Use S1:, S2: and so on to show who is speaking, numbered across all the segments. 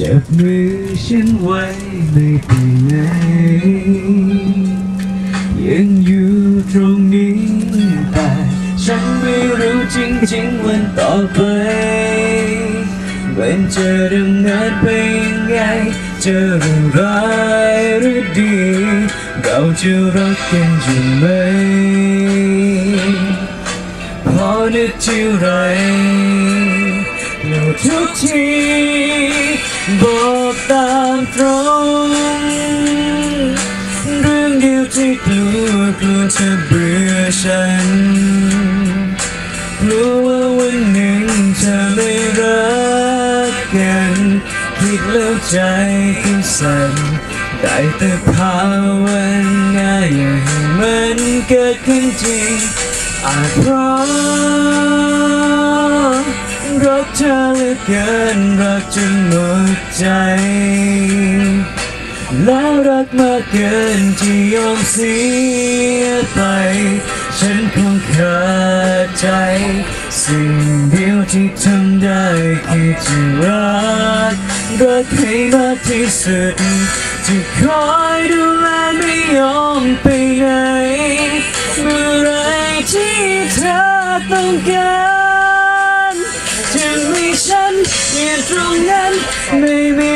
S1: จับมือฉันไว้ไม่ไปไหนยังอยู่ตรงนี้แต่ฉันไม่รู้จริงๆวันต่อไปมันจะดำเนินไปยังไงจะเรื่องร้ายหรือดี เราจะรักกันอยู่ไหมพอนึกที่ไรแล้วทุกที กลัวกลัวจะเบื่อฉันกลัวว่าวันหนึ่งจะไม่รักกันคิดแล้วใจก็สั่นได้แต่ภาวนาอย่าให้มันเกิดขึ้นจริงอาจเพราะรักเธอเหลือเกินรักจนหมดใจ แล้วรักมากเกินที่ยอมเสียไป ฉันคงขาดใจ สิ่งเดียวที่ทำได้คือจะรักรักให้มากที่สุดจะคอยดูแลไม่ยอมไปไหนเมื่อไรที่เธอต้องการจะมีฉันอยู่ตรงนั้นไม่มี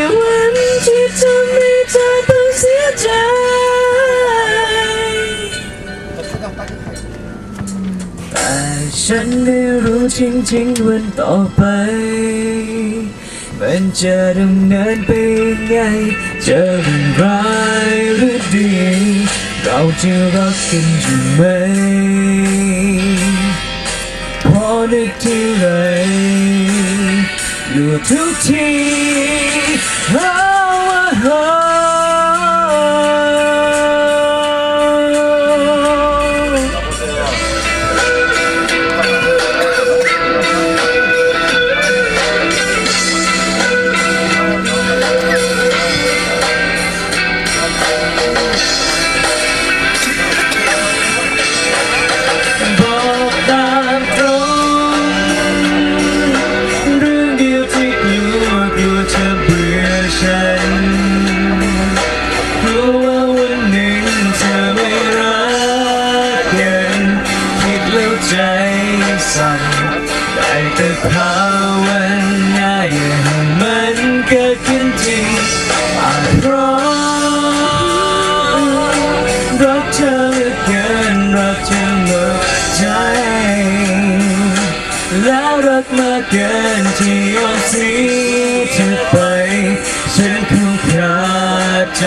S1: ฉันไม่รู้จริงๆวันต่อไป มันจะดำเนินไปยังไงจะเรื่องร้ายหรือดี เราจะรักกันอยู่ไหมพอนึกที่ไรอยู่ทุกที ใจสั่นได้แต่ภาวนาอย่าให้มันเกิดขึ้นจริงอาจเพราะรักเธอเหลือเกินรักเธอหมดใจแล้วรักมากเกินที่ยอมเสียเธอไปฉันคงขาดใจ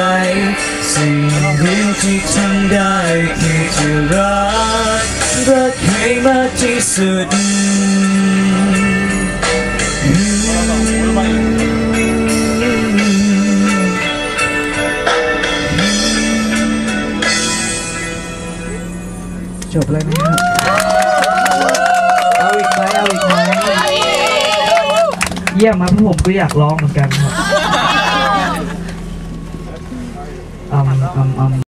S1: สิ่งเดียวที่ทำได้คือจะรัก รักให้มากที่สุด
S2: จบเลยไหมครับ เอาอีกไหมเอาอีกไหมเยี่ยมมาพวกผมก็อยากร้องเหมือนกันครับอืมอืมอืม